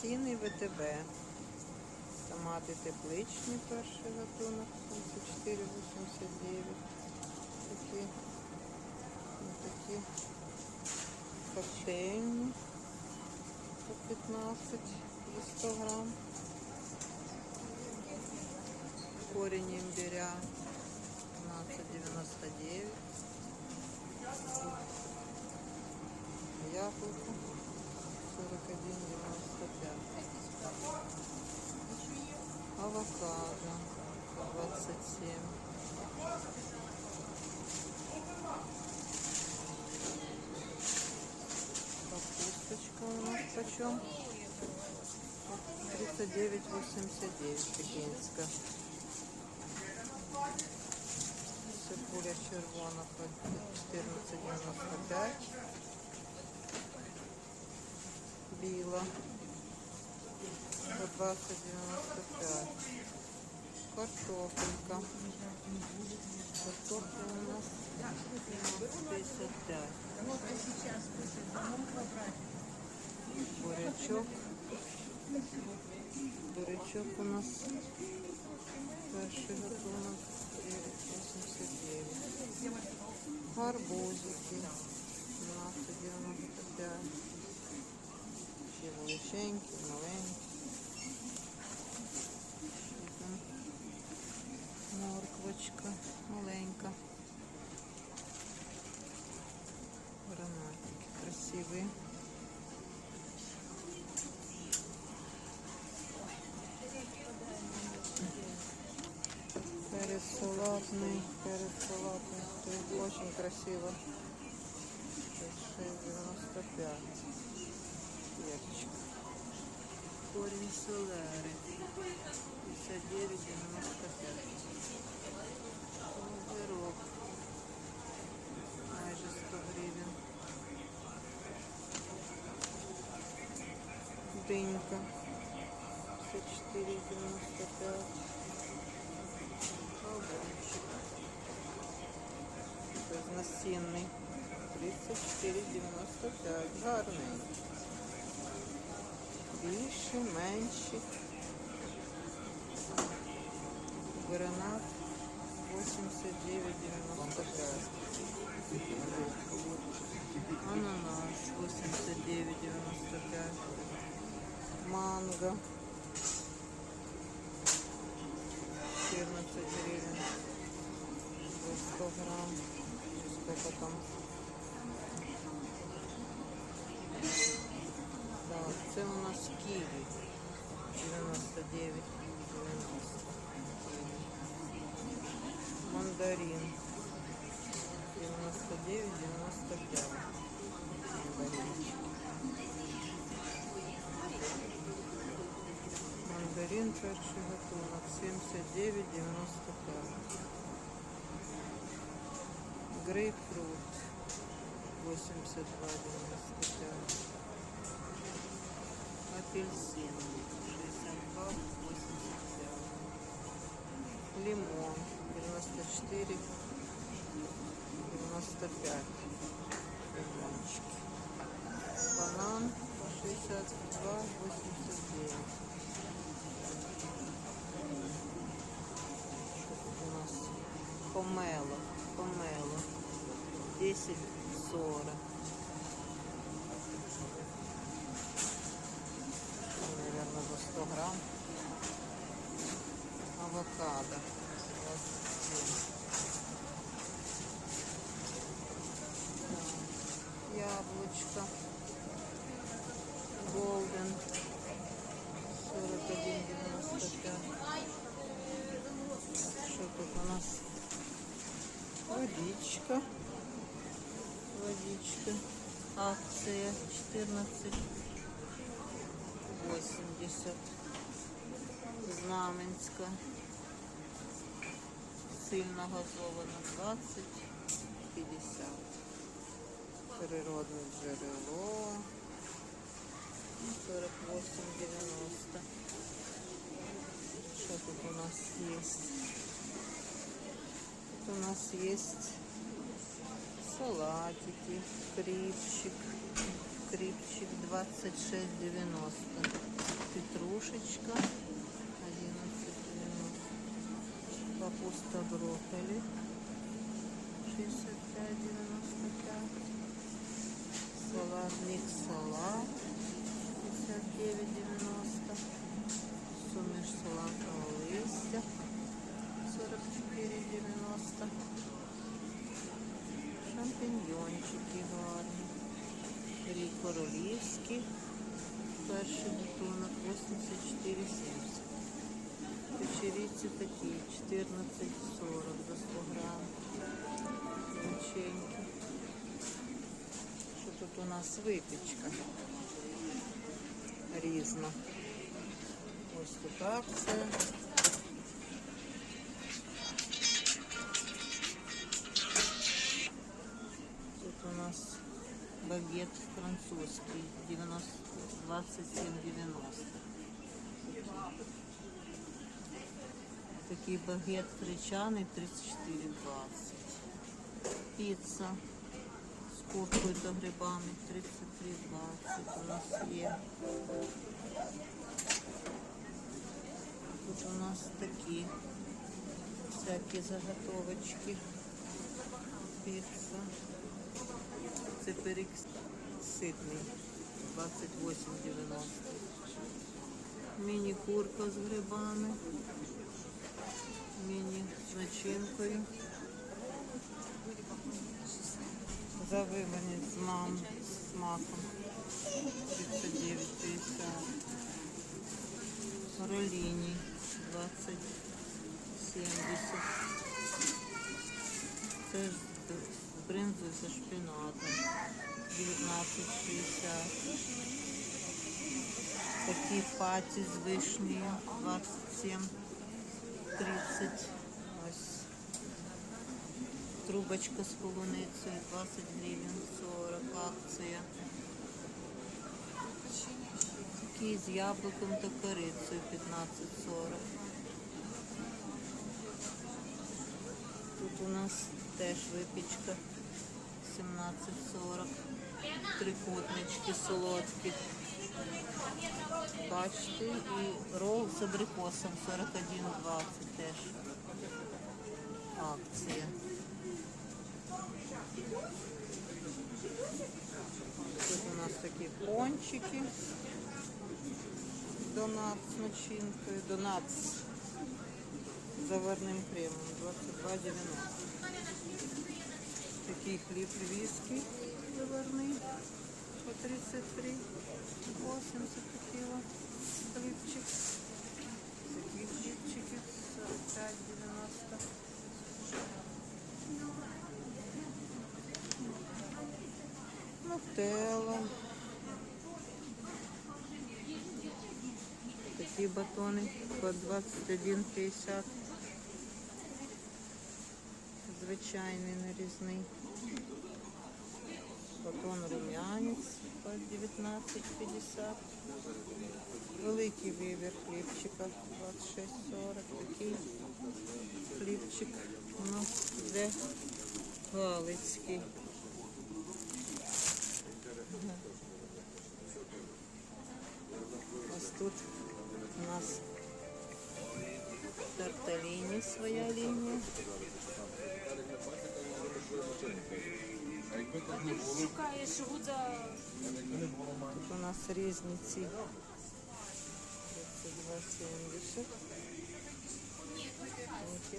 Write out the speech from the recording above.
Ціни ВТБ. Томати тепличні, перший гатунок, 74,89. Такі, ну, такі копчені по 15 і 100 грам. Корень имбиря 12,99. Яблоко 41,95. Авокадо 27. Капусточка у нас почем? 39,89 пекинская. Цибуля червона по 14,95. Біла по 20,95. Картопелька. Картопля у нас 55. Бурячок. Бурячок у нас перший гатунок 9,89. Гарбузики 12,95 Ще величенькі, маленькі. Мгм. Морквочка маленька. Гранатики красиві. Перец салатный, перец салатный. Это очень красиво. 6,95. Корень селери. 59,95. Огірок. Майже 100 гривень. Динька. 54,95. Огурчик. Разносінний. 34,95. Гарний. Більше, менші. Гранат 89,95. Ананас 89,95. Манго 14 гривен за 100 грамм. Сколько там? Це у нас ківі 99 90. Мандарин 99 95. Мандаринчик. Мандарин перший гатунок 79 95. Грейпфрут 82 95. Апельсин 62 85. Лимон 94 95. Лимончики. Банан по 62 89. Что тут у нас? Помело. Помело. 10 40. Наверное, за 100 грамм. Авокадо. 27. Яблочко. Голден. 41,95. Что тут у нас? Водичка. Водичка. Акция 14. 80. Сильно газована 20. 50. Природне джерело. 48,90. Что тут у нас есть? Тут у нас есть салатики, крипчик, Укрипчик 26,90. Петрушечка Капуста брокколи 65,95. Салат микс салат 59,90. Суміш салатного листя 44,90. Шампіньйончики гарні. Рій королівський. Перший бутонок 84,70. Печеріці такі 14,40 за 100 грам. Печеньки. Що тут у нас випічка? Різна. Ось тут акція. Тут у нас багет французский 90, 27,90. Такий багет гречаний 34,20. Піца з куркою та грибами 33,20 у нас є. Тут у нас такі всякі заготовочки. Піца. Це пиріг ситний 28,90. Міні-курка з грибами. Начинкою. Завивані з мам з маком. 39,50. Роліні 20,70. Це ж бринзою зі шпинатом. 19,60. Такі паті з вишнею 27, 30. Трубочка з полуницею 20 гривень 40 акція. Такі з яблуком та корицею 15,40. Тут у нас теж випічка 17,40. Трикутнички солодкі. Бачите, і рол з абрикосом 41,20 теж. Акція. Тут у нас такі пончики. Донат з начинкою. Донат з заварним кремом 22,90. Такий хліб львівський заварний по 33, Нутелла. Такі батони по 21,50. Звичайний нарізний. Батон рум'янець по 19,50. Великий вибір хлібчика 26,40. Такий хлібчик у нас де Галицький. тут у нас Тарталини, своя лінія. Тут у нас резницы. ці